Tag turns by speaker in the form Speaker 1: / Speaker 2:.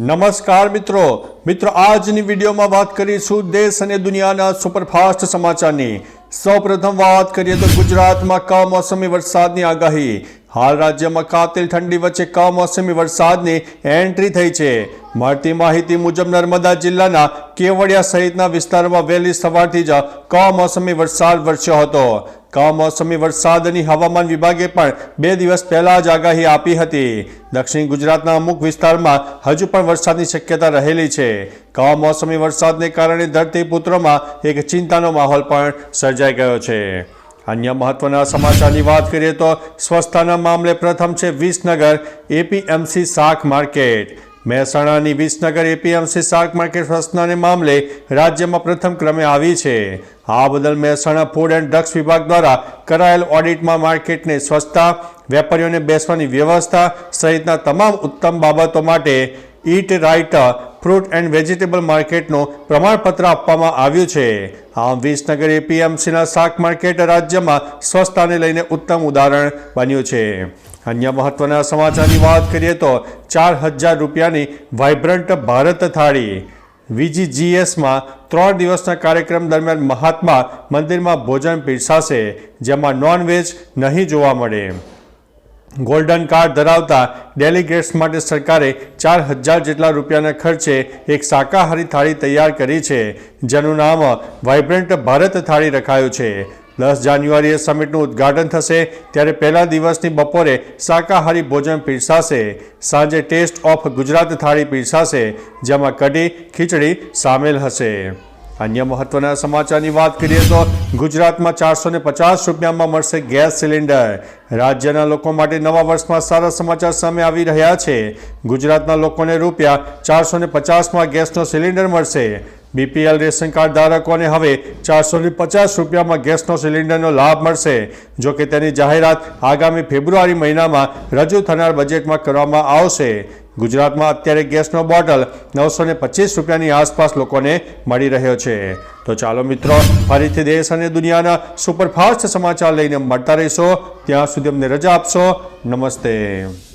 Speaker 1: નમસ્કાર મિત્રો. મિત્રો, આજની વિડીયોમાં વાત કરીશું દેશ અને દુનિયાના સુપરફાસ્ટ સમાચારની. સૌપ્રથમ વાત કરીએ તો ગુજરાતમાં કમોસમી વરસાદની આગાહી. હાલ રાજ્યમાં કાતિલ ઠંડી વચ્ચે કમોસમી વરસાદની એન્ટ્રી થઈ છે. મળતી માહિતી મુજબ નર્મદા જિલ્લાના કેવડિયા સહિતના વિસ્તારોમાં વહેલી સવારથી જ કમોસમી વરસાદ વરસ્યો હતો. કમોસમી વરસાદની હવામાન વિભાગે પણ બે દિવસ પહેલા જ આગાહી આપી હતી. દક્ષિણ ગુજરાતના અમુક વિસ્તારમાં હજુ પણ વરસાદની શક્યતા રહેલી છે. કમોસમી વરસાદને કારણે ધરતીપુત્રોમાં એક ચિંતાનો માહોલ પણ સર્જાઈ ગયો છે. અન્ય મહત્વના સમાચારની વાત કરીએ તો સ્વચ્છતાના મામલે પ્રથમ છે વિસનગર, એપીએમસી શાક માર્કેટ. મહેસાણાની વિસનગર એપીએમસી શાક માર્કેટ ફસનાને મામલે રાજ્યમાં પ્રથમ ક્રમે આવી છે. આ બદલ મહેસાણા ફૂડ એન્ડ ડ્રગ્સ વિભાગ દ્વારા કરાયેલ ઓડિટમાં માર્કેટને સ્વચ્છતા, વેપારીઓને બેસવાની વ્યવસ્થા સહિતના તમામ ઉત્તમ બાબતો માટે eat right fruit and vegetable માર્કેટનું પ્રમાણપત્ર આપવામાં આવ્યું છે. આમ વિસનગર એપીએમસીના શાક માર્કેટ રાજ્યમાં સ્વચ્છતાને લઈને ઉત્તમ ઉદાહરણ બન્યું છે. અન્ય મહત્વના સમાચારની વાત કરીએ તો ચાર હજાર રૂપિયાની વાઇબ્રન્ટ ભારત થાળી. વીજીજીએસમાં ત્રણ દિવસના કાર્યક્રમ દરમિયાન મહાત્મા મંદિરમાં ભોજન પીરસાશે, જેમાં નોનવેજ નહીં જોવા મળે. ગોલ્ડન કાર્ડ ધરાવતા ડેલિગેટ્સ માટે સરકારે ચાર હજાર જેટલા રૂપિયાના ખર્ચે એક શાકાહારી થાળી તૈયાર કરી છે, જેનું નામ વાઇબ્રન્ટ ભારત થાળી રખાયું છે. દસ જાન્યુઆરીએ સમિટનું ઉદ્ઘાટન થશે, ત્યારે પહેલા દિવસની બપોરે શાકાહારી ભોજન પીરસાશે. સાંજે ટેસ્ટ ઓફ ગુજરાત થાળી પીરસાશે, જેમાં કઢી, ખીચડી સામેલ હશે. અન્ય મહત્વના સમાચારની વાત કરીએ તો ગુજરાતમાં ચારસો ને પચાસ રૂપિયામાં મળશે ગેસ સિલિન્ડર. રાજ્યના લોકો માટે નવા વર્ષમાં સારા સમાચાર સામે આવી રહ્યા છે. ગુજરાતના લોકોને રૂપિયા ચારસો ને પચાસમાં ગેસનો સિલિન્ડર મળશે. બીપીએલ રેશન કાર્ડ ધારકોને હવે ચારસો પચાસ રૂપિયામાં ગેસનો સિલિન્ડરનો લાભ મળશે. જો કે તેની જાહેરાત આગામી ફેબ્રુઆરી મહિનામાં રજૂ થનાર બજેટમાં કરવામાં આવશે. ગુજરાતમાં અત્યારે ગેસનો બોટલ નવસો ને પચીસ રૂપિયાની આસપાસ લોકોને મળી રહ્યો છે. તો ચાલો મિત્રો, ફરીથી દેશ અને દુનિયાના સુપરફાસ્ટ સમાચાર લઈને મળતા રહીશો. ત્યાં સુધી અમને રજા આપશો. નમસ્તે.